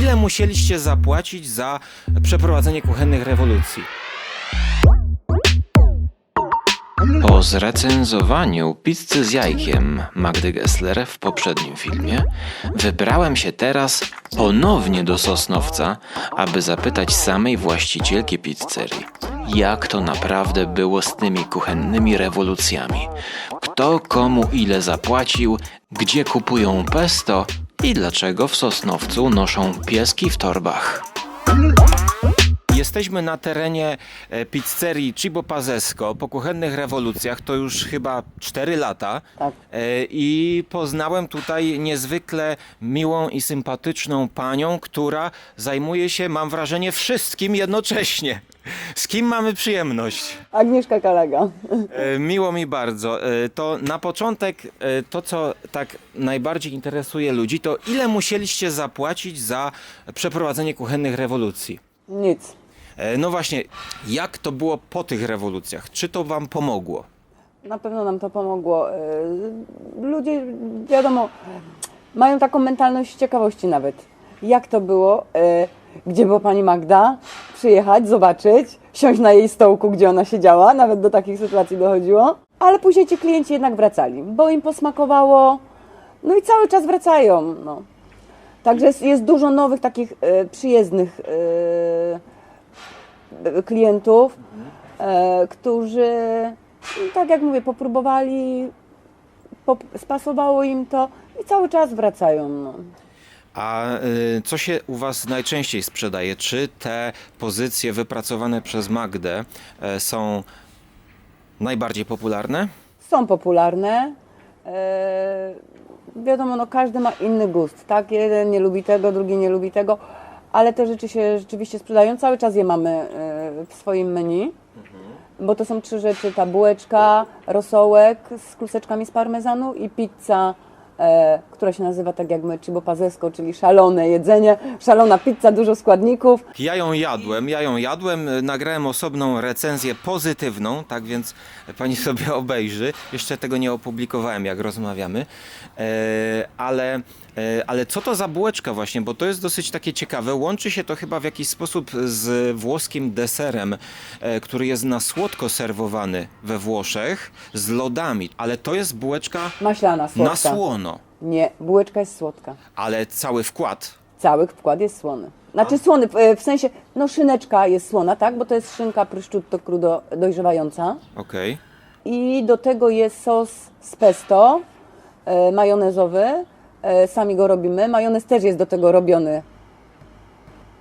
ile musieliście zapłacić za przeprowadzenie kuchennych rewolucji? Po zrecenzowaniu pizzy z jajkiem Magdy Gessler w poprzednim filmie, wybrałem się teraz ponownie do Sosnowca, aby zapytać samej właścicielki pizzerii, jak to naprawdę było z tymi kuchennymi rewolucjami. Kto komu ile zapłacił, gdzie kupują pesto i dlaczego w Sosnowcu noszą pieski w torbach. Jesteśmy na terenie e, pizzerii Cibo Pazesco po kuchennych rewolucjach, to już chyba 4 lata. Tak. E, I poznałem tutaj niezwykle miłą i sympatyczną panią, która zajmuje się, mam wrażenie, wszystkim jednocześnie. Z kim mamy przyjemność? Agnieszka Kalaga. E, Miło mi bardzo. E, To na początek e, to, co tak najbardziej interesuje ludzi, to ile musieliście zapłacić za przeprowadzenie kuchennych rewolucji? Nic. E, No właśnie, jak to było po tych rewolucjach? Czy to wam pomogło? Na pewno nam to pomogło. Y, Ludzie, wiadomo, mają taką mentalność ciekawości nawet. Jak to było? y, Gdzie była pani Magda? Przyjechać, zobaczyć, siąść na jej stołku, gdzie ona siedziała. Nawet do takich sytuacji dochodziło. Ale później ci klienci jednak wracali, bo im posmakowało. No i cały czas wracają. No. Także jest, jest dużo nowych takich y, przyjezdnych klientów, e, którzy, no, tak jak mówię, popróbowali, pop, spasowało im to i cały czas wracają. No. A y, co się u was najczęściej sprzedaje? Czy te pozycje wypracowane przez Magdę e, są najbardziej popularne? Są popularne. E, wiadomo, no każdy ma inny gust, tak? Jeden nie lubi tego, drugi nie lubi tego, ale te rzeczy się rzeczywiście sprzedają. Cały czas je mamy e, w swoim menu. Bo to są trzy rzeczy, ta bułeczka, rosołek z kluseczkami z parmezanu i pizza, e, która się nazywa tak jak my, cibo pazesco, czyli szalone jedzenie, szalona pizza, dużo składników. Ja ją jadłem, ja ją jadłem, y, nagrałem osobną recenzję pozytywną, tak więc pani sobie obejrzy. Jeszcze tego nie opublikowałem, jak rozmawiamy. E, ale, e, ale co to za bułeczka właśnie, bo to jest dosyć takie ciekawe. Łączy się to chyba w jakiś sposób z włoskim deserem, e, który jest na słodko serwowany we Włoszech z lodami, ale to jest bułeczka Maślana, słodka. na słono, Nie, bułeczka jest słodka. ale cały wkład. Cały wkład jest słony. Znaczy słony, w- w sensie, no szyneczka jest słona, tak? Bo to jest szynka prosciutto crudo dojrzewająca. Okej. I do tego jest sos z pesto e, majonezowy. E, sami go robimy. Majonez też jest do tego robiony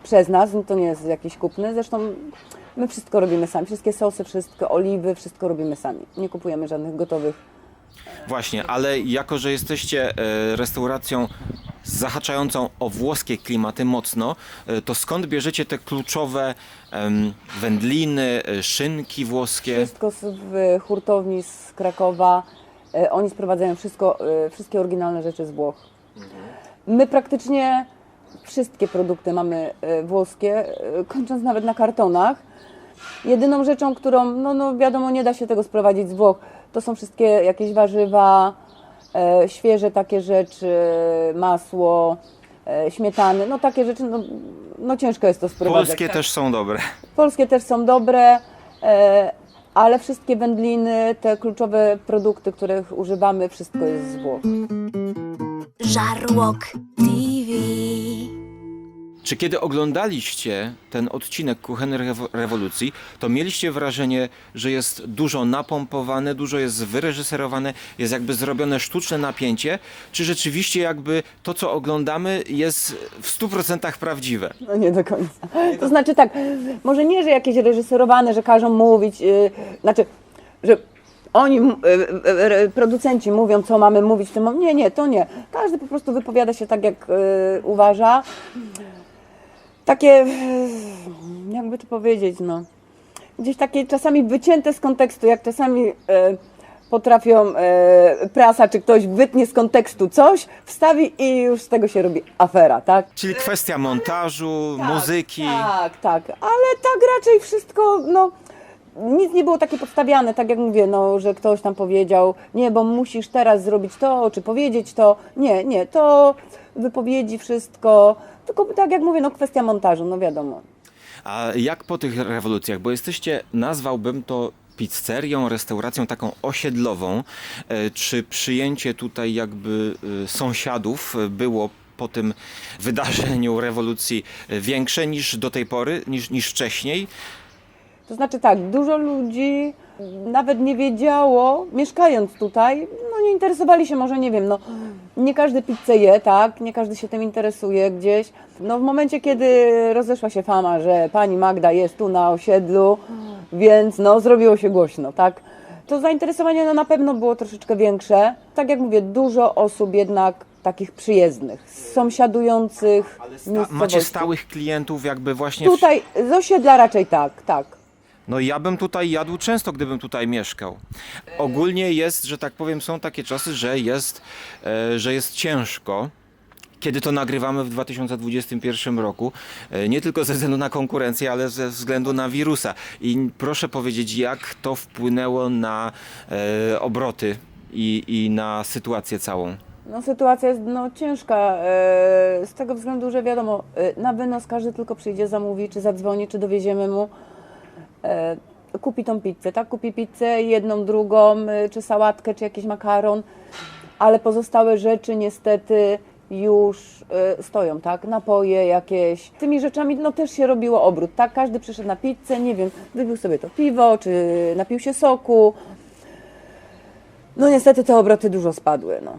przez nas, no to nie jest jakiś kupny. Zresztą my wszystko robimy sami. Wszystkie sosy, wszystko, oliwy, wszystko robimy sami. Nie kupujemy żadnych gotowych. Właśnie, ale jako, że jesteście e, restauracją zahaczającą o włoskie klimaty mocno, e, to skąd bierzecie te kluczowe wędliny, szynki włoskie? Wszystko z w hurtowni z Krakowa. Oni sprowadzają wszystko, wszystkie oryginalne rzeczy z Włoch. My praktycznie wszystkie produkty mamy e, włoskie, e, kończąc nawet na kartonach. Jedyną rzeczą, którą, no, no wiadomo, nie da się tego sprowadzić z Włoch, to są wszystkie jakieś warzywa, e, świeże takie rzeczy, masło, e, śmietany, no takie rzeczy, no, no ciężko jest to sprowadzać. Polskie też są dobre. Polskie też są dobre, e, ale wszystkie wędliny, te kluczowe produkty, których używamy, wszystko jest z Włoch. Żarłok TV. Czy kiedy oglądaliście ten odcinek Kuchennej Rewo- Rewolucji, to mieliście wrażenie, że jest dużo napompowane, dużo jest wyreżyserowane, jest jakby zrobione sztuczne napięcie, czy rzeczywiście jakby to, co oglądamy jest w 100% prawdziwe? No nie do końca. To znaczy tak, może nie, że jakieś reżyserowane, że każą mówić, yy, znaczy, że oni, y, y, y, producenci mówią, co mamy mówić w tym momencie. Nie, nie, to nie. Każdy po prostu wypowiada się tak, jak uważa. Takie, jakby to powiedzieć, no, gdzieś takie czasami wycięte z kontekstu, jak czasami potrafią prasa czy ktoś wytnie z kontekstu coś, wstawi i już z tego się robi afera, tak? Czyli kwestia montażu, muzyki. Tak, tak, ale tak raczej wszystko, no nic nie było takie podstawiane, tak jak mówię, no, że ktoś tam powiedział, nie, bo musisz teraz zrobić to, czy powiedzieć to. Nie, nie, to wypowiedzi wszystko, Tylko tak jak mówię, no kwestia montażu, no wiadomo. A jak po tych rewolucjach? Bo jesteście, nazwałbym to pizzerią, restauracją taką osiedlową. E, Czy przyjęcie tutaj jakby e, sąsiadów było po tym wydarzeniu rewolucji e, większe niż do tej pory, niż, niż wcześniej? To znaczy tak, dużo ludzi nawet nie wiedziało, mieszkając tutaj, no nie interesowali się może, nie wiem, no nie każdy pizzę je, tak, nie każdy się tym interesuje gdzieś. No w momencie, kiedy rozeszła się fama, że pani Magda jest tu na osiedlu, więc no zrobiło się głośno, tak. To zainteresowanie no, na pewno było troszeczkę większe. Tak jak mówię, dużo osób jednak takich przyjezdnych, sąsiadujących Sta- miejscowości. macie stałych klientów jakby właśnie... w- Tutaj z osiedla raczej tak, tak. No ja bym tutaj jadł często, gdybym tutaj mieszkał. Ogólnie jest, że tak powiem, są takie czasy, że jest, e, że jest ciężko. Kiedy to nagrywamy w 2021 roku, e, nie tylko ze względu na konkurencję, ale ze względu na wirusa. I proszę powiedzieć, jak to wpłynęło na e, obroty i, i na sytuację całą. No, sytuacja jest no, ciężka e, z tego względu, że wiadomo, e, na wynos każdy tylko przyjdzie, zamówi, czy zadzwoni, czy dowieziemy mu. E, kupi tą pizzę, tak? Kupi pizzę, jedną, drugą, e, czy sałatkę, czy jakiś makaron, ale pozostałe rzeczy niestety już e, stoją, tak? Napoje jakieś. Tymi rzeczami no też się robiło obrót, tak? Każdy przyszedł na pizzę, nie wiem, wypił sobie to piwo, czy napił się soku. No niestety te obroty dużo spadły, no.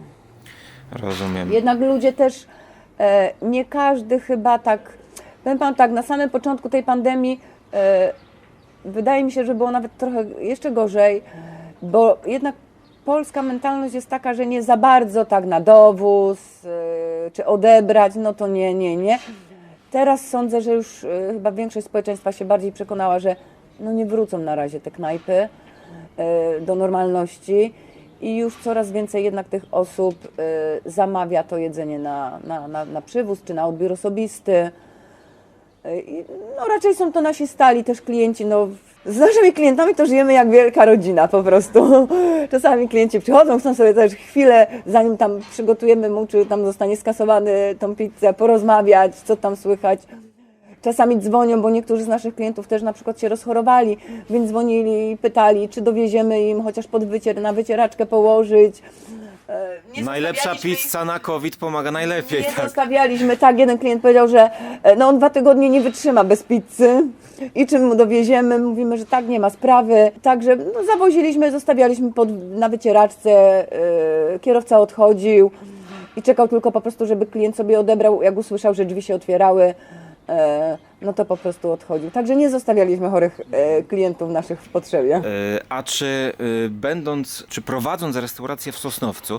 Rozumiem. Jednak ludzie też, nie każdy chyba tak, powiem Panu tak, na samym początku tej pandemii wydaje mi się, że było nawet trochę jeszcze gorzej, bo jednak polska mentalność jest taka, że nie za bardzo tak na dowóz, e, czy odebrać, no to nie, nie, nie. Teraz sądzę, że już e, chyba większość społeczeństwa się bardziej przekonała, że no nie wrócą na razie te knajpy e, do normalności i już coraz więcej jednak tych osób zamawia to jedzenie na, na, na, na przywóz czy na odbiór osobisty. E, No raczej są to nasi stali też klienci, no z naszymi klientami to żyjemy jak wielka rodzina po prostu. Czasami klienci przychodzą, chcą sobie też chwilę, zanim tam przygotujemy mu, czy tam zostanie skasowany tą pizzę, porozmawiać, co tam słychać. Czasami dzwonią, bo niektórzy z naszych klientów też na przykład się rozchorowali, więc dzwonili i pytali, czy dowieziemy im chociaż pod wycier, na wycieraczkę położyć. E, nie Najlepsza zostawialiśmy pizza na COVID pomaga najlepiej. nie Tak. zostawialiśmy, tak, jeden klient powiedział, że e, no on dwa tygodnie nie wytrzyma bez pizzy i czym mu dowieziemy, mówimy, że tak, nie ma sprawy. Także no, zawoziliśmy, zostawialiśmy pod, na wycieraczce, e, kierowca odchodził i czekał tylko po prostu, żeby klient sobie odebrał, jak usłyszał, że drzwi się otwierały, no to po prostu odchodził. Także nie zostawialiśmy chorych e, klientów naszych w potrzebie. E, A czy e, będąc, czy prowadząc restaurację w Sosnowcu, e,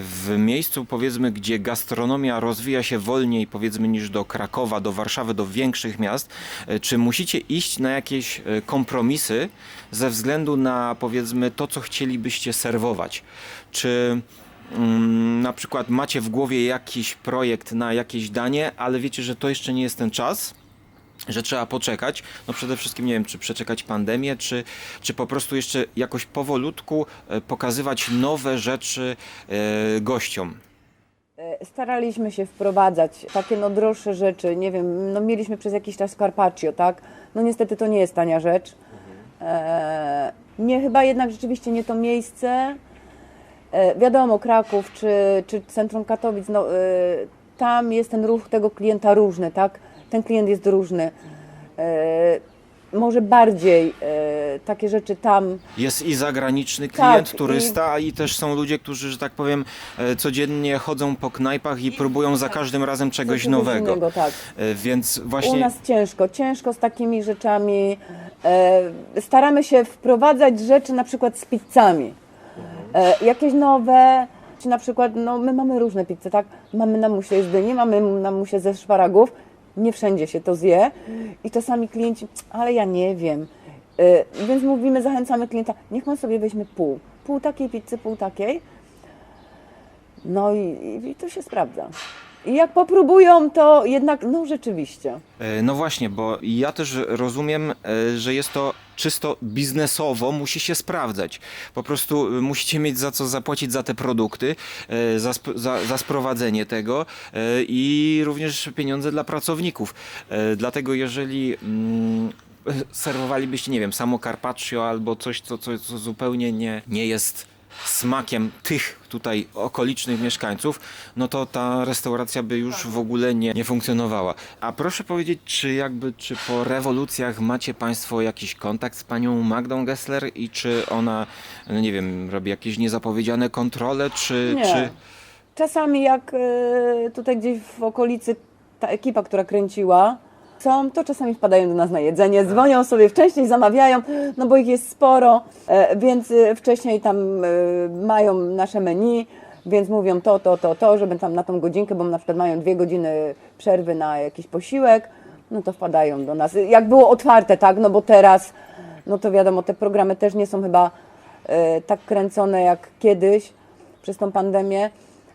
w miejscu powiedzmy, gdzie gastronomia rozwija się wolniej powiedzmy niż do Krakowa, do Warszawy, do większych miast, e, czy musicie iść na jakieś e, kompromisy ze względu na powiedzmy to, co chcielibyście serwować? Czy na przykład macie w głowie jakiś projekt na jakieś danie, ale wiecie, że to jeszcze nie jest ten czas? że trzeba poczekać. No przede wszystkim nie wiem, czy przeczekać pandemię, czy, czy po prostu jeszcze jakoś powolutku e, pokazywać nowe rzeczy e, gościom. E, Staraliśmy się wprowadzać takie no droższe rzeczy, nie wiem, no mieliśmy przez jakiś czas carpaccio, tak? No niestety to nie jest tania rzecz. E, nie, chyba jednak rzeczywiście nie to miejsce. E, wiadomo, Kraków czy, czy centrum Katowic, no, e, tam jest ten ruch tego klienta różny, tak? Ten klient jest różny. E, może bardziej takie rzeczy tam Jest i zagraniczny klient, Tak, turysta, i... też są ludzie, którzy, że tak powiem, codziennie chodzą po knajpach i próbują za każdym razem czegoś nowego. innego, tak. Więc U właśnie nas ciężko, ciężko z takimi rzeczami. Staramy się wprowadzać rzeczy na przykład z pizzami. E, jakieś nowe, czy na przykład, no my mamy różne pizze, tak? Mamy na musie z dyni, mamy na musie ze szparagów. Nie wszędzie się to zje. I czasami klienci, ale ja nie wiem. E, więc mówimy, zachęcamy klienta, niech pan sobie weźmie pół. Pół takiej pizzy, pół takiej. No i, i, i to się sprawdza. I jak popróbują, to jednak, no rzeczywiście. E, No właśnie, bo ja też rozumiem, e, że jest to czysto biznesowo, musi się sprawdzać. Po prostu e, musicie mieć za co zapłacić za te produkty, za, sp- za, za sprowadzenie tego i również pieniądze dla pracowników. Dlatego jeżeli mm, serwowalibyście, nie wiem, samo carpaccio albo coś, co, co, co zupełnie nie, nie jest smakiem tych tutaj okolicznych mieszkańców, no to ta restauracja by już w ogóle nie, nie funkcjonowała. A proszę powiedzieć, czy jakby, czy po rewolucjach macie Państwo jakiś kontakt z panią Magdą Gessler i czy ona, no nie wiem, robi jakieś niezapowiedziane kontrole, czy... Nie. czy... Czasami jak e, tutaj gdzieś w okolicy ta ekipa, która kręciła, są, to czasami wpadają do nas na jedzenie, dzwonią sobie wcześniej, zamawiają, no bo ich jest sporo, e, więc e, wcześniej tam e, mają nasze menu, więc mówią to, to, to, to, żeby tam na tą godzinkę, bo na przykład mają dwie godziny przerwy na jakiś posiłek, no to wpadają do nas. Jak było otwarte, tak, no bo teraz, no to wiadomo, te programy też nie są chyba tak kręcone jak kiedyś przez tą pandemię,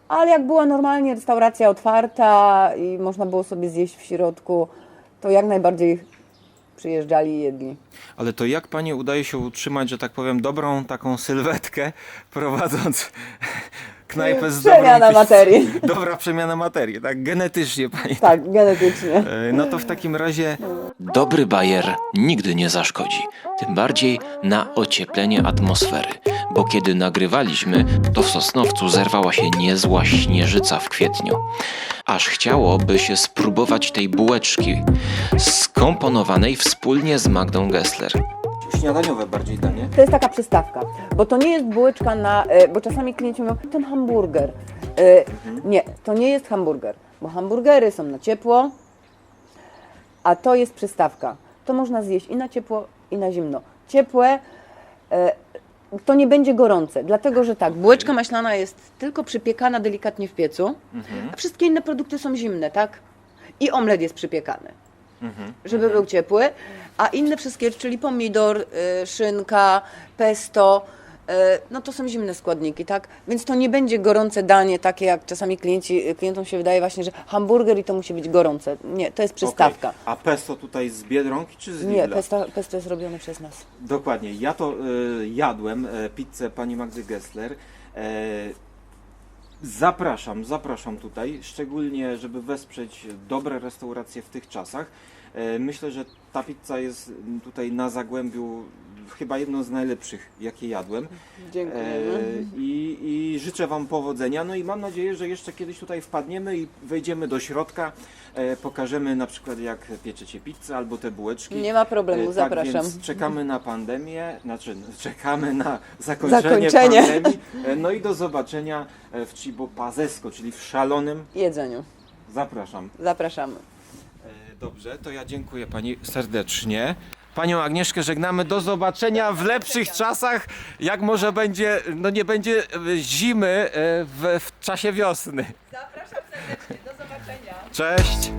ale jak była normalnie restauracja otwarta i można było sobie zjeść w środku, to jak najbardziej przyjeżdżali i jedli. Ale to jak pani udaje się utrzymać, że tak powiem, dobrą taką sylwetkę, prowadząc knajpę z dobrą Przemiana pizzą? materii. Dobra przemiana materii, tak? Genetycznie pani Tak, genetycznie. E, No to w takim razie Dobry bajer nigdy nie zaszkodzi, tym bardziej na ocieplenie atmosfery, bo kiedy nagrywaliśmy, to w Sosnowcu zerwała się niezła śnieżyca w kwietniu. Aż chciałoby się spróbować tej bułeczki skomponowanej wspólnie z Magdą Gessler. Śniadaniowe bardziej danie. To jest taka przystawka, bo to nie jest bułeczka na, e, bo czasami klienci mówią, ten hamburger. E, Nie, to nie jest hamburger, bo hamburgery są na ciepło, a to jest przystawka. To można zjeść i na ciepło, i na zimno. Ciepłe e, to nie będzie gorące, dlatego że tak, bułeczka maślana jest tylko przypiekana delikatnie w piecu, a wszystkie inne produkty są zimne, tak? I omlet jest przypiekany żeby był ciepły, a inne wszystkie, czyli pomidor, y, szynka, pesto, y, no to są zimne składniki, tak? Więc to nie będzie gorące danie, takie jak czasami klienci, klientom się wydaje właśnie, że hamburger i to musi być gorące. Nie, to jest przystawka. Okej. A pesto tutaj z Biedronki czy z Nie, Lidla? pesto, pesto jest robione przez nas. Dokładnie. Ja to y, jadłem, e, pizzę pani Magdy Gessler. E, zapraszam, zapraszam tutaj, szczególnie żeby wesprzeć dobre restauracje w tych czasach. E, myślę, że ta pizza jest tutaj na Zagłębiu chyba jedną z najlepszych, jakie jadłem. Dziękuję. E, i, I życzę Wam powodzenia. No i mam nadzieję, że jeszcze kiedyś tutaj wpadniemy i wejdziemy do środka. E, pokażemy na przykład jak pieczecie pizzę albo te bułeczki. Nie ma problemu, E, zapraszam. Tak, więc czekamy na pandemię, znaczy czekamy na zakończenie, Zakończenie. pandemii. No i do zobaczenia w Cibo Pazesko, czyli w szalonym. Jedzeniu. Zapraszam. Zapraszamy. Dobrze, to ja dziękuję Pani serdecznie. Panią Agnieszkę żegnamy. Do zobaczenia w lepszych czasach, jak może będzie, no nie będzie e, zimy e, w, w czasie wiosny. Zapraszam serdecznie, do zobaczenia. Cześć!